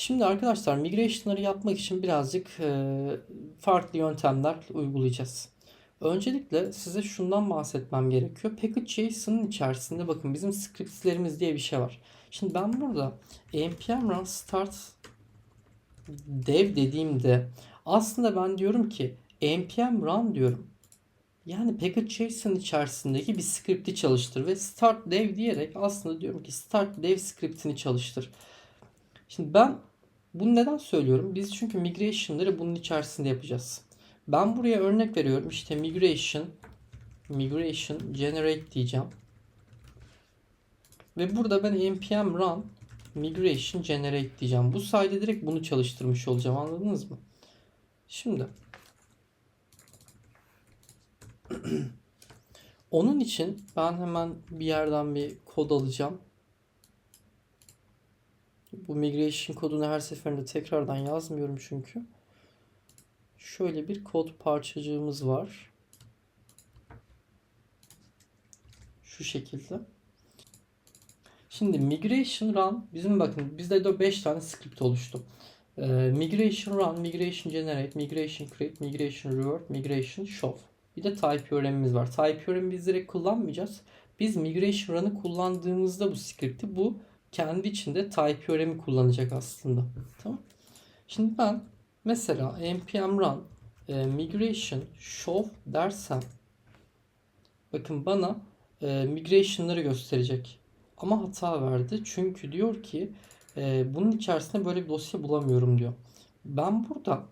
Şimdi arkadaşlar migration'ları yapmak için birazcık e, farklı yöntemler uygulayacağız. Öncelikle size şundan bahsetmem gerekiyor. Package.json'ın içerisinde bakın bizim scriptlerimiz diye bir şey var. Şimdi ben burada npm run start dev dediğimde aslında ben diyorum ki npm run diyorum. Yani package.json içerisindeki bir script'i çalıştır ve start dev diyerek aslında diyorum ki start dev script'ini çalıştır. Şimdi ben bunu neden söylüyorum? Biz çünkü migration'ları bunun içerisinde yapacağız. Ben buraya örnek veriyorum. İşte migration migration generate diyeceğim. Ve burada ben npm run migration generate diyeceğim. Bu sayede direkt bunu çalıştırmış olacağım. Anladınız mı? Şimdi onun için ben hemen bir yerden bir kod alacağım. Bu migration kodunu her seferinde tekrardan yazmıyorum çünkü. Şöyle bir kod parçacığımız var. Şu şekilde. Şimdi migration run bizim bakın bizde de 5 tane script oluştu. Ee, migration run, migration generate, migration create, migration revert, migration show. Bir de type öğrenimiz var. Type öğrenimi biz direkt kullanmayacağız. Biz migration run'ı kullandığımızda bu script'i bu kendi içinde type öğremi kullanacak aslında. Tamam. Şimdi ben mesela npm run e, migration show dersem bakın bana e, migration'ları gösterecek. Ama hata verdi. Çünkü diyor ki e, bunun içerisinde böyle bir dosya bulamıyorum diyor. Ben burada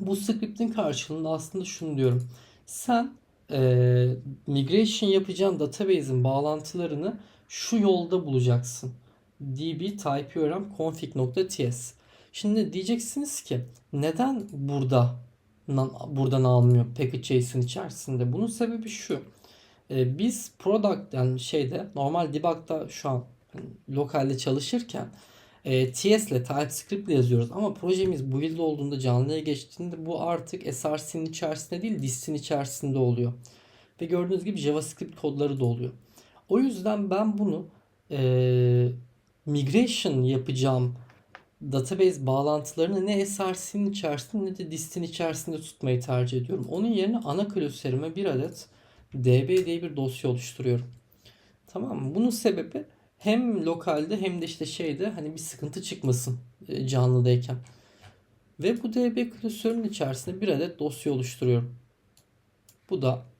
bu script'in karşılığında aslında şunu diyorum. Sen e, migration yapacağın database'in bağlantılarını şu yolda bulacaksın. db typeorem config.ts. Şimdi diyeceksiniz ki neden burada buradan almıyor package.json içerisinde? Bunun sebebi şu. Ee, biz product yani şeyde normal debug'da şu an hani lokalde çalışırken e, TS ile TypeScript ile yazıyoruz ama projemiz build olduğunda canlıya geçtiğinde bu artık src'nin içerisinde değil dist'in içerisinde oluyor. Ve gördüğünüz gibi JavaScript kodları da oluyor. O yüzden ben bunu e, migration yapacağım database bağlantılarını ne src'nin içerisinde ne de dist'in içerisinde tutmayı tercih ediyorum. Onun yerine ana klasörüme bir adet db diye bir dosya oluşturuyorum. Tamam mı? Bunun sebebi hem lokalde hem de işte şeyde hani bir sıkıntı çıkmasın canlıdayken. Ve bu db klasörünün içerisinde bir adet dosya oluşturuyorum. Bu da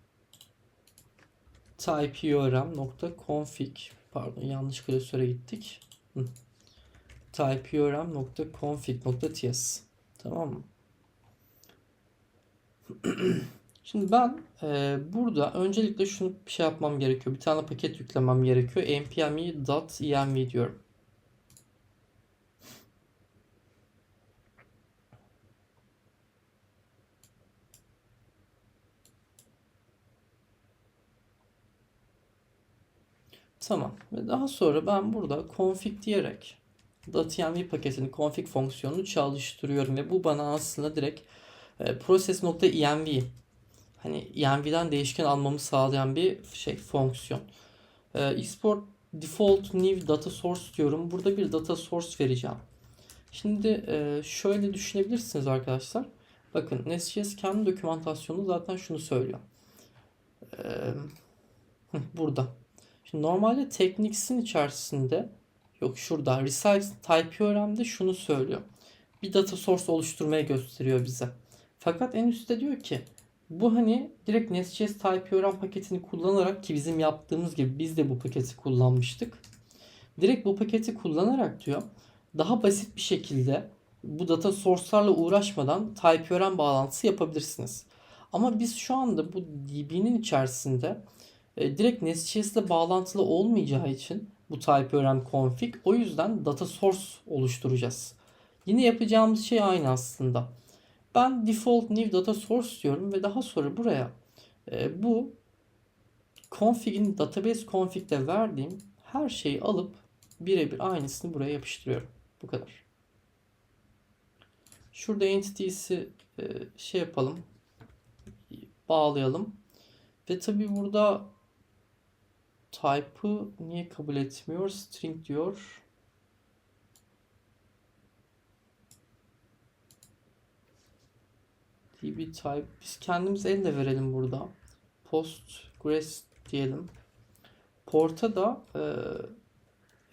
typeorm.config pardon yanlış klasöre gittik. typeorm.config.ts tamam mı? Şimdi ben e, burada öncelikle şunu bir şey yapmam gerekiyor. Bir tane paket yüklemem gerekiyor. npme.env diyorum. Tamam. Ve daha sonra ben burada config diyerek .env paketini config fonksiyonunu çalıştırıyorum ve bu bana aslında direkt e, process.env hani env'den değişken almamı sağlayan bir şey fonksiyon. E, export default new data source diyorum. Burada bir data source vereceğim. Şimdi e, şöyle düşünebilirsiniz arkadaşlar. Bakın Nest.js kendi dokümantasyonu zaten şunu söylüyor. E, burada. Şimdi normalde Technics'in içerisinde yok şurada Resize Type öğrendi şunu söylüyor. Bir data source oluşturmayı gösteriyor bize. Fakat en üstte diyor ki bu hani direkt Nest.js Type paketini kullanarak ki bizim yaptığımız gibi biz de bu paketi kullanmıştık. Direkt bu paketi kullanarak diyor daha basit bir şekilde bu data source'larla uğraşmadan type bağlantısı yapabilirsiniz. Ama biz şu anda bu DB'nin içerisinde e, direkt Nest.js ile bağlantılı olmayacağı için bu type öğren config o yüzden data source oluşturacağız. Yine yapacağımız şey aynı aslında. Ben default new data source diyorum ve daha sonra buraya e, bu config'in database config'de verdiğim her şeyi alıp birebir aynısını buraya yapıştırıyorum. Bu kadar. Şurada entity'si e, şey yapalım. Bağlayalım. Ve tabi burada type'ı niye kabul etmiyor? String diyor. db type. Biz kendimiz el de verelim burada. Post grace diyelim. Porta da e,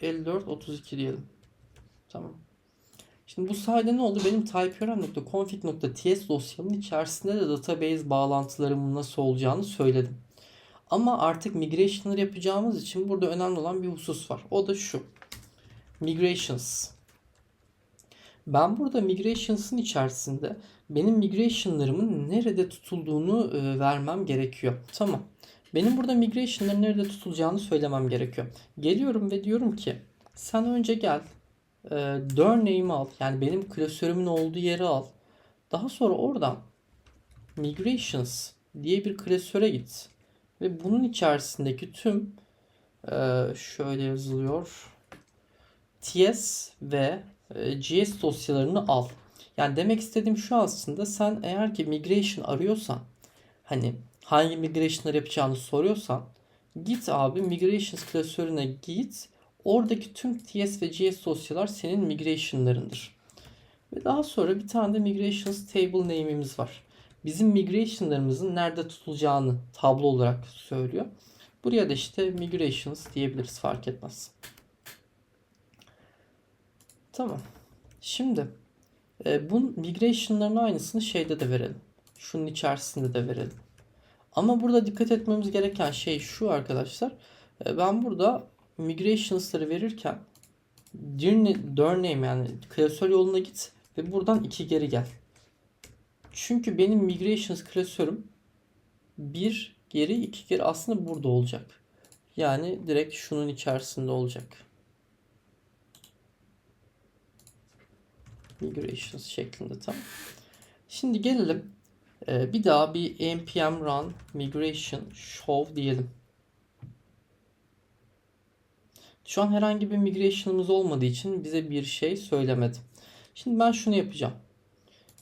5432 diyelim. Tamam. Şimdi bu sayede ne oldu? Benim typeorm.config.ts dosyamın içerisinde de database bağlantılarımın nasıl olacağını söyledim. Ama artık migration'ları yapacağımız için burada önemli olan bir husus var. O da şu. Migrations. Ben burada migrations'ın içerisinde benim migration'larımın nerede tutulduğunu e, vermem gerekiyor. Tamam. Benim burada migration'ların nerede tutulacağını söylemem gerekiyor. Geliyorum ve diyorum ki sen önce gel e, name'i al. Yani benim klasörümün olduğu yeri al. Daha sonra oradan migrations diye bir klasöre git. Ve bunun içerisindeki tüm e, şöyle yazılıyor. TS ve e, GS dosyalarını al. Yani demek istediğim şu aslında sen eğer ki migration arıyorsan hani hangi migration'ları yapacağını soruyorsan git abi migrations klasörüne git. Oradaki tüm TS ve GS dosyalar senin migration'larındır. Ve daha sonra bir tane de migrations table name'imiz var. Bizim migration'larımızın nerede tutulacağını tablo olarak söylüyor. Buraya da işte migrations diyebiliriz fark etmez. Tamam. Şimdi e, bu migration'ların aynısını şeyde de verelim. Şunun içerisinde de verelim. Ama burada dikkat etmemiz gereken şey şu arkadaşlar. E, ben burada migrations'ları verirken name yani klasör yoluna git ve buradan iki geri gel. Çünkü benim migrations klasörüm bir geri iki geri aslında burada olacak. Yani direkt şunun içerisinde olacak. Migrations şeklinde tamam. Şimdi gelelim ee, bir daha bir npm run migration show diyelim. Şu an herhangi bir migration'ımız olmadığı için bize bir şey söylemedi. Şimdi ben şunu yapacağım.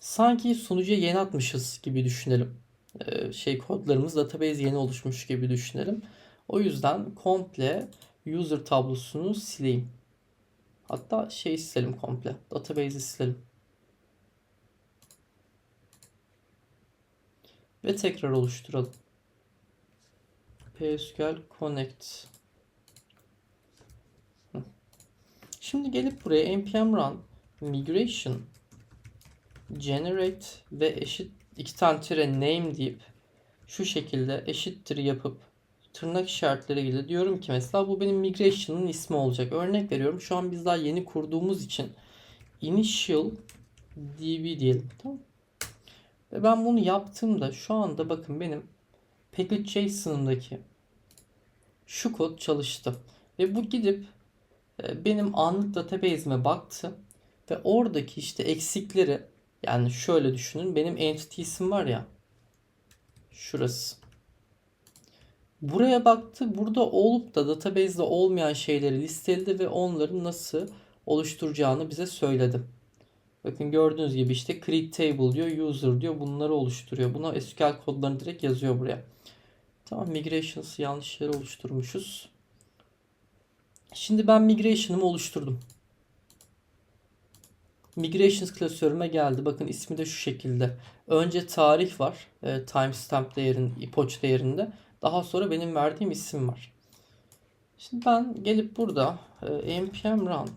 Sanki sunucuya yeni atmışız gibi düşünelim. Ee, şey kodlarımız database yeni oluşmuş gibi düşünelim. O yüzden komple user tablosunu sileyim. Hatta şey silelim komple. Database'i silelim. Ve tekrar oluşturalım. PSQL Connect. Şimdi gelip buraya npm run migration generate ve eşit iki tane tire name deyip şu şekilde eşittir yapıp tırnak işaretleriyle diyorum ki mesela bu benim migration'ın ismi olacak. Örnek veriyorum. Şu an biz daha yeni kurduğumuz için initial db diyelim. Tamam. Ve ben bunu yaptığımda şu anda bakın benim package.json'ımdaki şu kod çalıştı. Ve bu gidip e, benim anlık database'ime baktı ve oradaki işte eksikleri yani şöyle düşünün benim entities'im var ya şurası. Buraya baktı. Burada olup da database'de olmayan şeyleri listeledi ve onları nasıl oluşturacağını bize söyledi. Bakın gördüğünüz gibi işte create table diyor, user diyor. Bunları oluşturuyor. Buna SQL kodlarını direkt yazıyor buraya. Tamam migrations yanlış yere oluşturmuşuz. Şimdi ben migration'ımı oluşturdum. Migrations klasörüme geldi. Bakın ismi de şu şekilde. Önce tarih var. E, timestamp değerin, epoch değerinde. Daha sonra benim verdiğim isim var. Şimdi ben gelip burada e, npm run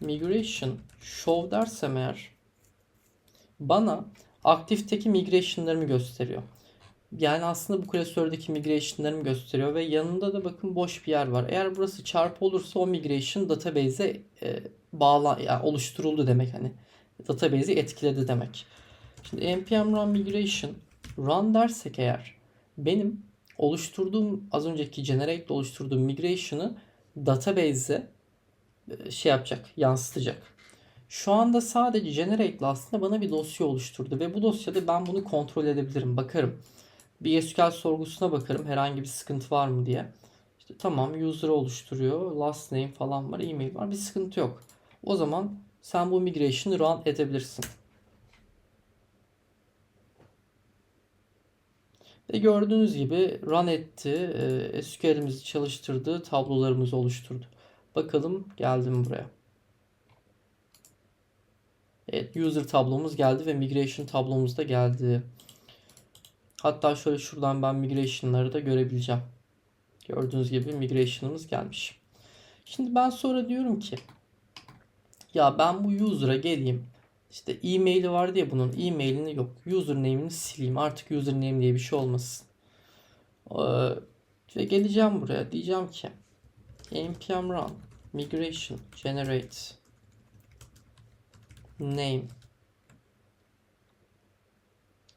migration show dersem eğer bana aktifteki migration'larımı gösteriyor. Yani aslında bu klasördeki migration'larımı gösteriyor ve yanında da bakın boş bir yer var. Eğer burası çarpı olursa o migration database'e e, bağla yani oluşturuldu demek hani. Database'i etkiledi demek. Şimdi npm run migration run dersek eğer benim oluşturduğum az önceki generate oluşturduğum migration'ı database'e şey yapacak, yansıtacak. Şu anda sadece generate ile aslında bana bir dosya oluşturdu ve bu dosyada ben bunu kontrol edebilirim. Bakarım. Bir SQL sorgusuna bakarım herhangi bir sıkıntı var mı diye. İşte tamam user oluşturuyor. Last name falan var. E-mail var. Bir sıkıntı yok. O zaman sen bu migration'ı run edebilirsin. Ve gördüğünüz gibi run etti. E, SQL'imizi çalıştırdı. Tablolarımızı oluşturdu. Bakalım geldim buraya. Evet, user tablomuz geldi ve migration tablomuz da geldi. Hatta şöyle şuradan ben migration'ları da görebileceğim. Gördüğünüz gibi migration'ımız gelmiş. Şimdi ben sonra diyorum ki ya ben bu user'a geleyim. İşte e-maili var diye bunun e-mailini yok. Username'ini sileyim. Artık username diye bir şey olmasın. Ee, ve geleceğim buraya. Diyeceğim ki npm run migration generate name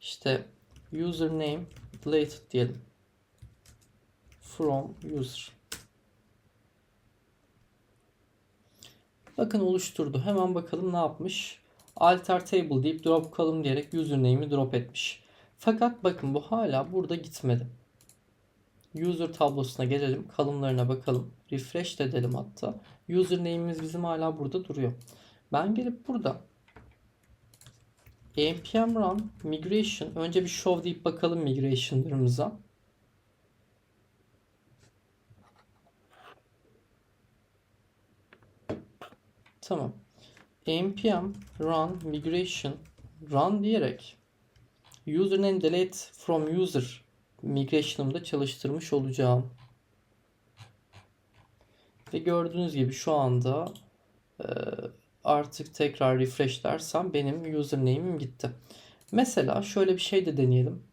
işte username deleted diyelim. From user. Bakın oluşturdu. Hemen bakalım ne yapmış? Alter table deyip drop column diyerek username'i drop etmiş. Fakat bakın bu hala burada gitmedi. User tablosuna gelelim columnlarına bakalım. Refresh de edelim hatta. Username'imiz bizim hala burada duruyor. Ben gelip burada npm run migration önce bir show deyip bakalım migration'larımıza. Tamam. npm run migration run diyerek username delete from user migration'ımda çalıştırmış olacağım. Ve gördüğünüz gibi şu anda e, artık tekrar refresh dersem benim username'im gitti. Mesela şöyle bir şey de deneyelim.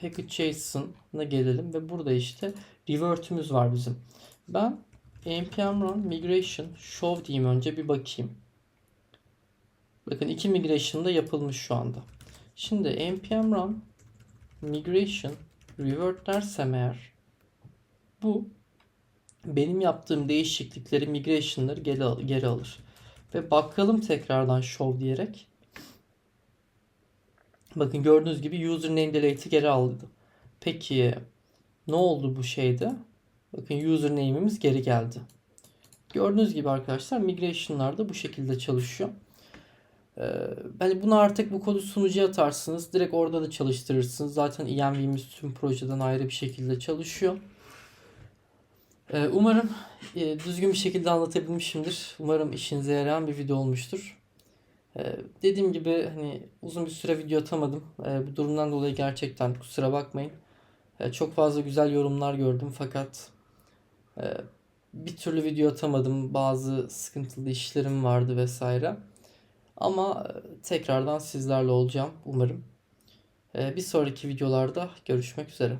package.json'a gelelim ve burada işte revert'ümüz var bizim. Ben npm run migration show diyeyim önce bir bakayım. Bakın iki migration da yapılmış şu anda. Şimdi npm run migration revert dersem eğer bu benim yaptığım değişiklikleri, migration'ları geri, al- geri alır. Ve bakalım tekrardan show diyerek. Bakın gördüğünüz gibi username delete'i geri aldı. Peki ne oldu bu şeyde? Bakın username'imiz geri geldi. Gördüğünüz gibi arkadaşlar migration'lar da bu şekilde çalışıyor. Ee, hani bunu artık bu kodu sunucuya atarsınız. Direkt orada da çalıştırırsınız. Zaten env'miz tüm projeden ayrı bir şekilde çalışıyor. Ee, Umarım e, düzgün bir şekilde anlatabilmişimdir. Umarım işinize yarayan bir video olmuştur. Ee, Dediğim gibi hani uzun bir süre video atamadım. Ee, Bu durumdan dolayı gerçekten kusura bakmayın. Çok fazla güzel yorumlar gördüm fakat e, bir türlü video atamadım. Bazı sıkıntılı işlerim vardı vesaire. Ama e, tekrardan sizlerle olacağım umarım. Bir sonraki videolarda görüşmek üzere.